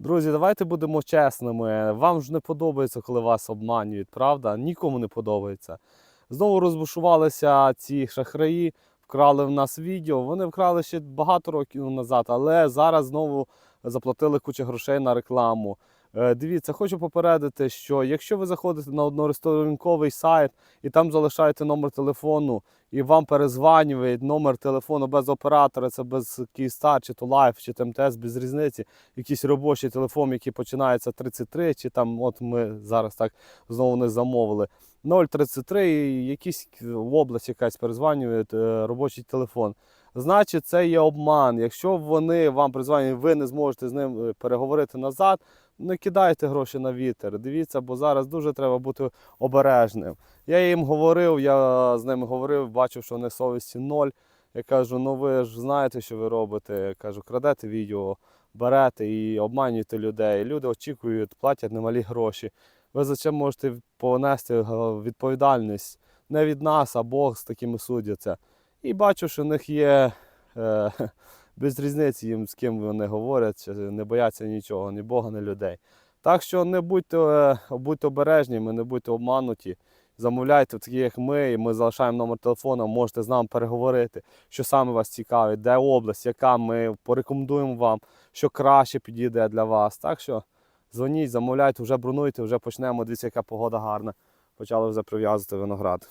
Друзі, давайте будемо чесними. Вам ж не подобається, коли вас обманюють, правда? Нікому не подобається. Знову розбушувалися ці шахраї, вкрали в нас відео. Вони вкрали ще багато років назад, але зараз знову заплатили кучу грошей на рекламу. Е, Дивіться, хочу попередити, що якщо ви заходите на односторонковий сайт і там залишаєте номер телефону, і вам перезванюють номер телефону без оператора, це без Київстар, чи то Лайф, чи то МТС, без різниці, якийсь робочий телефон, який починається 33, чи там, от ми зараз так знову не замовили. 033, і якийсь в область якась перезванюють е, робочий телефон. Значить, це є обман. Якщо вони вам призванюють, ви не зможете з ним е, переговорити назад, не кидайте гроші на вітер. Дивіться, бо зараз дуже треба бути обережним. Я їм говорив, я з ними говорив, бачив, що вони совісті ноль. Я кажу, ну ви ж знаєте, що ви робите. Я кажу, крадете відео, берете і обманюєте людей. Люди очікують, платять немалі гроші. Ви за це можете понести е, відповідальність не від нас, а Бог з такими судяться. І бачу, що в них є е, без різниці їм, з ким вони говорять, не бояться нічого, ні Бога, ні людей. Так що не будьте, е, будьте обережніми, не будьте обмануті. Замовляйте такі, як ми, і ми залишаємо номер телефону, можете з нами переговорити, що саме вас цікавить, де область, яка ми порекомендуємо вам, що краще підійде для вас. Так що дзвоніть, замовляйте, вже бронуйте, вже почнемо. Дивіться, яка погода гарна. Почали вже прив'язувати виноград.